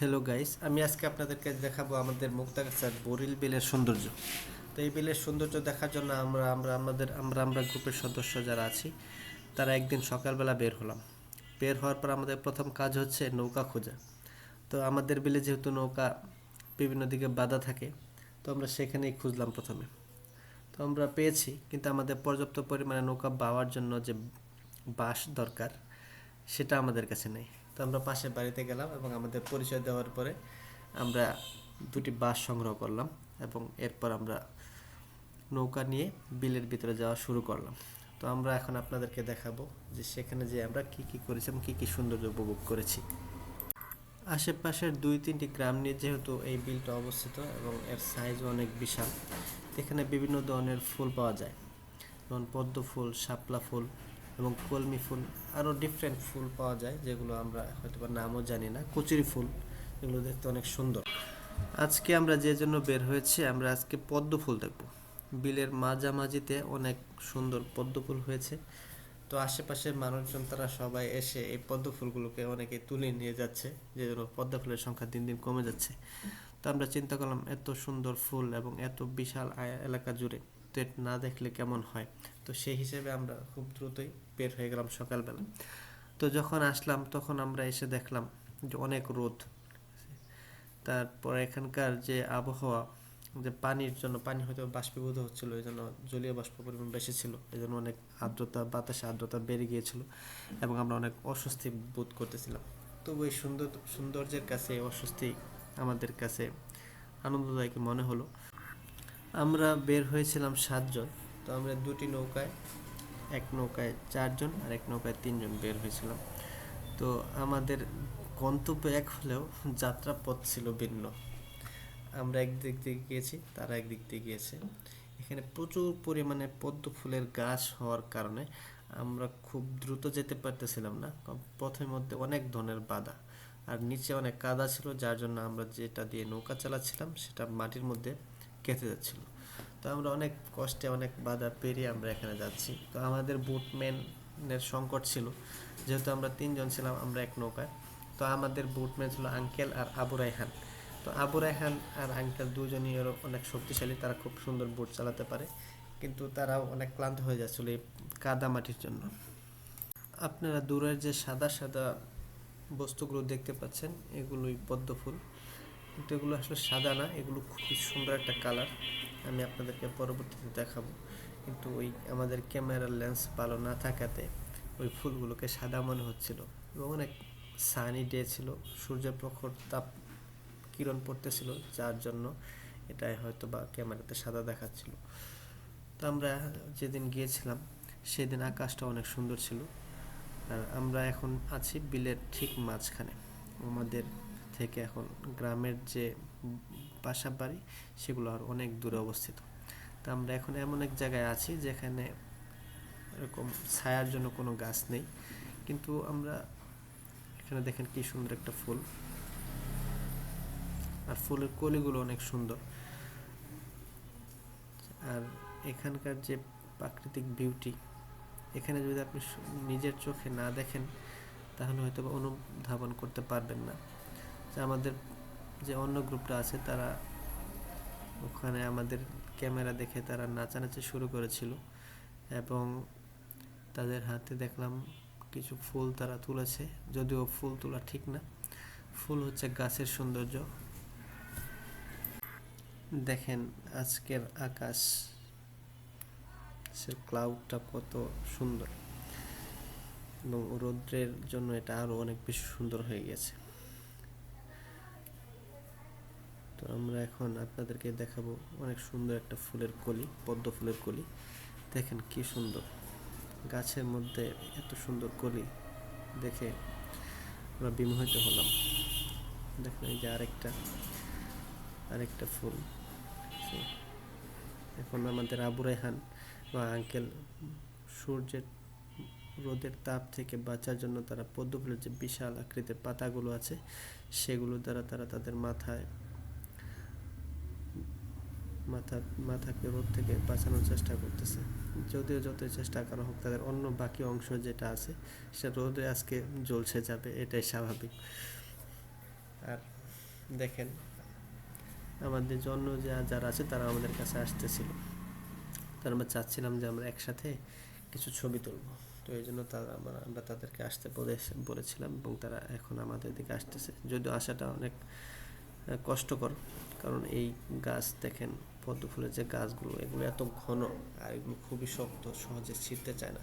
Hello guys আমি আজকে আপনাদেরকে দেখাবো আমাদের মুক্তাগাছার বরিল বিলের সৌন্দর্য। তো এই বিলের সৌন্দর্য দেখার জন্য আমরা আমরা, আমাদের, আমরা আমরা গ্রুপের সদস্য যারা আছি, তারা একদিন সকালবেলা বের হলাম। বের হওয়ার পর আমাদের প্রথম কাজ হচ্ছে নৌকা খোঁজা। তো আমাদের বিলে যেহেতু নৌকা বিভিন্ন দিকে বাধা থাকে, তো আমরা সেখানেই খুঁজলাম প্রথমে। তো আমরা পেয়েছি, কিন্তু আমাদের পর্যাপ্ত পরিমাণে নৌকা বাওয়ার জন্য যে বাঁশ দরকার, সেটা আমাদের কাছে নেই। তো আমরা পাশের বাড়িতে গেলাম এবং আমাদের পরিচয় দেওয়ার পরে আমরা দুটি বাঁশ সংগ্রহ করলাম এবং এরপর আমরা নৌকা নিয়ে বিলের ভিতরে যাওয়া শুরু করলাম। তো আমরা এখন আপনাদেরকে দেখাবো যে সেখানে যে আমরা কি কি করেছি এবং কী কী সৌন্দর্য উপভোগ করেছি। আশেপাশের দুই তিনটি গ্রাম নিয়ে যেহেতু এই বিলটা অবস্থিত এবং এর সাইজও অনেক বিশাল, এখানে বিভিন্ন ধরনের ফুল পাওয়া যায়। যেমন পদ্ম ফুল, শাপলা ফুল এবং কলমি ফুল আরও ডিফারেন্ট ফুল পাওয়া যায়, যেগুলো আমরা হয়তো বা নামও জানি না। কচুরি ফুল, এগুলো দেখতে অনেক সুন্দর। আজকে আমরা যে জন্য বের হয়েছে, আমরা আজকে পদ্ম ফুল দেখব। বিলের মাঝামাঝিতে অনেক সুন্দর পদ্ম ফুল হয়েছে। তো আশেপাশের মানুষজন, তারা সবাই এসে এই পদ্ম ফুলগুলোকে অনেকে তুলে নিয়ে যাচ্ছে, যে জন্য পদ্ম ফুলের সংখ্যা দিন দিন কমে যাচ্ছে। তো আমরা চিন্তা করলাম, এত সুন্দর ফুল এবং এত বিশাল এলাকা জুড়ে এটা না দেখলে কেমন হয়? তো সেই হিসেবে আমরা খুব দ্রুতই বের হয়ে গেলাম সকালবেলা। তো যখন আসলাম, তখন আমরা এসে দেখলাম যে অনেক রোদ। তারপর এখানকার যে আবহাওয়া, যে পানির জন্য, পানি হয়তো বাষ্পীভূত হচ্ছিল, এই জন্য জলীয় বাষ্প পরিমাণ বেশি ছিল, এই জন্য অনেক আর্দ্রতা, বাতাসে আর্দ্রতা বেড়ে গিয়েছিল এবং আমরা অনেক অস্বস্তি বোধ করতেছিলাম। তবু এই সুন্দর, সৌন্দর্যের কাছে, অস্বস্তি আমাদের কাছে আনন্দদায়ক মনে হলো। আমরা বের হয়েছিলাম সাতজন, তো আমরা দুটি নৌকায়, এক নৌকায় চারজন আর এক নৌকায় তিনজন বের হয়েছিলাম। তো আমাদের গন্তব্য এক হলেও যাত্রা পথ ছিল ভিন্ন। আমরা একদিক দিয়ে গিয়েছি, তারা একদিক দিয়ে গিয়েছে। এখানে প্রচুর পরিমাণে পদ্ম ফুলের গাছ হওয়ার কারণে আমরা খুব দ্রুত যেতে পারতেছিলাম না। পথের মধ্যে অনেক ধরনের বাধা আর নিচে অনেক কাদা ছিল, যার জন্য আমরা যেটা দিয়ে নৌকা চালাচ্ছিলাম, সেটা মাটির মধ্যে কেটে যাচ্ছিল। তো আমরা অনেক কষ্টে অনেক বাধা পেরিয়ে আমরা এখানে যাচ্ছি। তো আমাদের বুটম্যানের সংকট ছিল। যেহেতু আমরা তিনজন ছিলাম, আমরা এক নৌকায়। তো আমাদের বুটম্যান ছিল আঙ্কেল আর আবু রায়হান। তো আবু রায়হান আর আঙ্কেল দুজনই অনেক শক্তিশালী। তারা খুব সুন্দর বুট চালাতে পারে। কিন্তু তারাও অনেক ক্লান্ত হয়ে যাচ্ছিল এই কাদা মাটির জন্য। আপনারা দূরের যে সাদা সাদা বস্তুগুলো দেখতে পাচ্ছেন, এগুলোই পদ্ম ফুল। কিন্তু এগুলো আসলে সাদা না, এগুলো খুবই সুন্দর একটা কালার আমি আপনাদেরকে পরবর্তীতে দেখাবো। কিন্তু ওই আমাদের ক্যামেরার লেন্স ভালো না থাকাতে ওই ফুলগুলোকে সাদা মনে হচ্ছিল এবং অনেক সানি ডে ছিল সূর্য প্রখর তাপ কিরণ পড়তেছিল, যার জন্য এটাই হয়তো বা ক্যামেরাতে সাদা দেখাচ্ছিল। তো আমরা যেদিন গিয়েছিলাম, সেদিন আকাশটা অনেক সুন্দর ছিল। আর আমরা এখন আছি বিলের ঠিক মাঝখানে। আমাদের থেকে এখন গ্রামের যে বাসা বাড়ি, সেগুলো আর অনেক দূরে অবস্থিত। তো আমরা এখন এমন এক জায়গায় আছি যেখানে এরকম ছায়ার জন্য কোনো গাছ নেই। কিন্তু আমরা এখানে দেখেন কি সুন্দর একটা ফুল। আর ফুলের কলিগুলো অনেক সুন্দর। আর এখানকার যে প্রাকৃতিক বিউটি, এখানে যদি আপনি নিজের চোখে না দেখেন, তাহলে হয়তো অনুধাবন করতে পারবেন না। আমাদের যে অন্য গ্রুপটা আছে, তারা ওখানে আমাদের ক্যামেরা দেখে তারা নাচানাচি শুরু করেছিল এবং তাদের হাতে দেখলাম কিছু ফুল তারা তুলেছে। যদিও ফুল তোলা ঠিক না। ফুল হচ্ছে গাছের সৌন্দর্য। দেখেন আজকের আকাশ। সে ক্লাউডটা কত সুন্দর। এবং রৌদ্রের জন্য এটা আরও অনেক বেশি সুন্দর হয়ে গেছে। তো আমরা এখন আপনাদেরকে দেখাবো অনেক সুন্দর একটা ফুলের কলি, পদ্ম ফুলের কলি। দেখেন কি সুন্দর। গাছের মধ্যে এত সুন্দর কলি দেখে আমরা বিমোহিত হলাম। দেখেন এই যে আরেকটা আরেকটা ফুল। এখন আমাদের আবু রেহান বা আঙ্কেল সূর্যের রোদের তাপ থেকে বাঁচার জন্য তারা পদ্ম ফুলের যে বিশাল আকৃতির পাতাগুলো আছে, সেগুলো দ্বারা তারা তাদের মাথায় মাথা, মাথাকে রোদ থেকে বাঁচানোর চেষ্টা করতেছে। যদিও যতই চেষ্টা করা হোক তাদের অন্য বাকি অংশ যেটা আছে সেটা রোদে আজকে জ্বলছে যাবে, এটাই স্বাভাবিক। আর দেখেন, আমাদের জন্য যা, যারা আছে তারা আমাদের কাছে আসতেছিল। তার আমরা চাচ্ছিলাম যে আমরা একসাথে কিছু ছবি তুলব। তো এই জন্য তারা আমরা আমরা তাদেরকে আসতে বলে, বলেছিলাম এবং তারা এখন আমাদের দিকে আসতেছে। যদিও আসাটা অনেক কষ্টকর, কারণ এই গাছ দেখেন পদ্ম ফুলের যে গাছগুলো, এগুলো এত ঘন আর এগুলো খুবই শক্ত, সহজে ছিঁড়তে চায় না।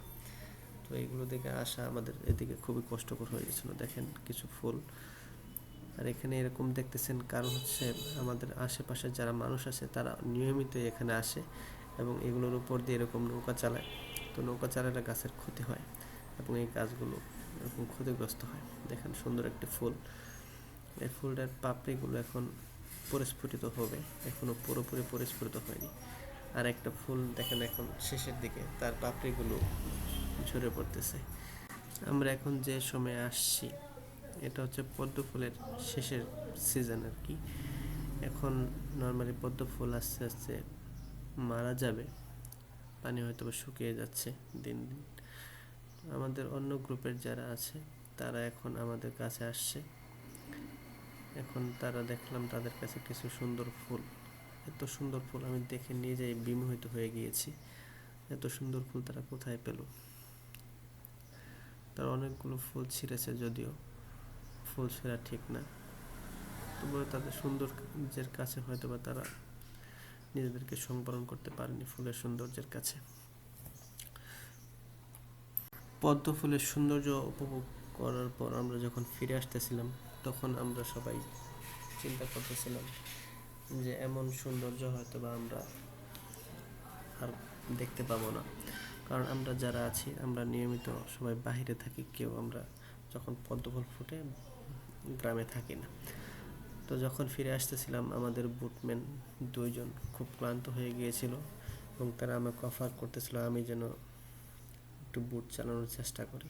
তো এইগুলো দেখে আসা আমাদের এদিকে খুবই কষ্টকর হয়ে গেছিল। দেখেন কিছু ফুল। আর এখানে এরকম দেখতেছেন কারণ হচ্ছে আমাদের আশেপাশে যারা মানুষ আছে, তারা নিয়মিত এখানে আসে এবং এগুলোর উপর দিয়ে এরকম নৌকা চালায়। তো নৌকা চালালে গাছের ক্ষতি হয় এবং এই গাছগুলো এরকম ক্ষতিগ্রস্ত হয়। দেখেন সুন্দর একটি ফুল। এই ফুলটার পাপড়িগুলো এখন পরিস্ফুটিত হবে। এখনও পুরোপুরি পরিস্ফুটিত হয়নি। আর একটা ফুল দেখেন এখন শেষের দিকে, তার পাপড়িগুলো ঝরে পড়তেছে। আমরা এখন যে সময় আসছি, এটা হচ্ছে পদ্ম ফুলের শেষের সিজন আর কি। এখন নর্মালি পদ্ম ফুল আস্তে আস্তে মারা যাবে, পানি হয়তো শুকিয়ে যাচ্ছে দিন দিন। আমাদের অন্য গ্রুপের যারা আছে, তারা এখন আমাদের কাছে আসছে। এখন তারা দেখলাম তাদের কাছে কিছু সুন্দর ফুল। এত সুন্দর ফুল আমি দেখে নিজেই বিমোহিত হয়ে গিয়েছি। এত সুন্দর ফুল তারা কোথায় পেল? তারা অনেকগুলো ফুল ছিঁড়েছে যদিও। ফুল ছেঁড়া ঠিক না। তবুও তাদের সৌন্দর্যের কাছে হয়তো বা তারা নিজেদেরকে সংবরণ করতে পারেনি ফুলের সৌন্দর্যের কাছে। পদ্ম ফুলের সৌন্দর্য উপভোগ করার পর আমরা যখন ফিরে আসতেছিলাম তখন আমরা সবাই চিন্তা করতেছিলাম যে এমন সৌন্দর্য হয়তো বা আমরা আর দেখতে পাবো না। কারণ আমরা যারা আছি, আমরা নিয়মিত সবাই বাইরে থাকি, কেউ আমরা যখন পদ্ম ফুল ফুটে গ্রামে থাকি না। তো যখন ফিরে আসতেছিলাম, আমাদের বুটম্যান দুইজন খুব ক্লান্ত হয়ে গিয়েছিল এবং তারা আমাকে অফার করতেছিল, আমি যেন একটু বুট চালানোর চেষ্টা করি।